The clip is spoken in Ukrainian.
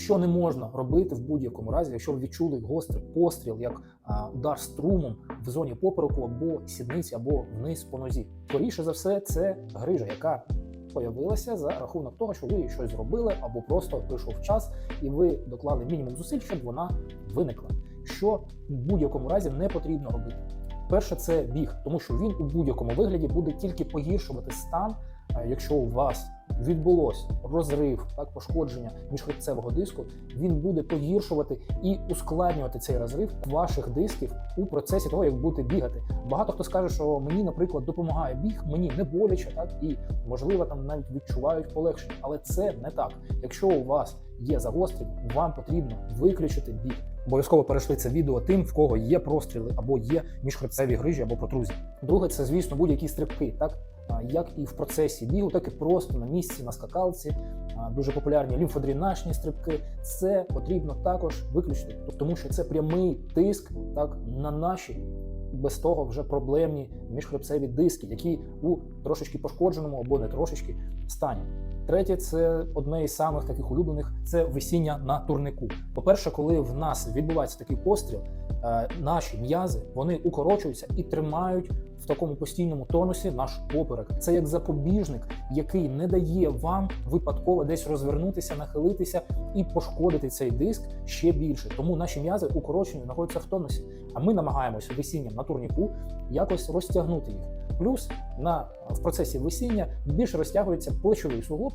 Що не можна робити в будь-якому разі, якщо ви відчули гострий постріл, як удар струмом в зоні попереку або сідниці, або вниз по нозі. Скоріше за все, це грижа, яка появилася за рахунок того, що ви щось зробили, або просто прийшов час, і ви доклали мінімум зусиль, щоб вона виникла. Що в будь-якому разі не потрібно робити. Перше, це біг, тому що він у будь-якому вигляді буде тільки погіршувати стан, якщо у вас відбулось розрив, так пошкодження міжхребцевого диску, він буде погіршувати і ускладнювати цей розрив ваших дисків у процесі того, як будете бігати. Багато хто скаже, що мені, наприклад, допомагає біг, мені не боляче, так і можливо там навіть відчувають полегшення, але це не так. Якщо у вас є загострення, вам потрібно виключити біг. Обов'язково перейшли це відео тим, в кого є простріли або є міжхребцеві грижі або протрузії. Друге, це звісно будь-які стрибки, так як і в процесі бігу, так і просто на місці на скакалці. Дуже популярні лімфодренажні стрибки. Це потрібно також виключити, тому що це прямий тиск так на наші без того вже проблемні міжхребцеві диски, які у трошечки пошкодженому або не трошечки стані. Третє, це одне із самих таких улюблених це висіння на турнику. По-перше, коли в нас відбувається такий постріл, наші м'язи вони укорочуються і тримають в такому постійному тонусі наш поперек. Це як запобіжник, який не дає вам випадково десь розвернутися, нахилитися і пошкодити цей диск ще більше. Тому наші м'язи укорочені знаходяться в тонусі. А ми намагаємося висінням на турніку якось розтягнути їх. Плюс на в процесі висіння більше розтягується плечовий суглоб,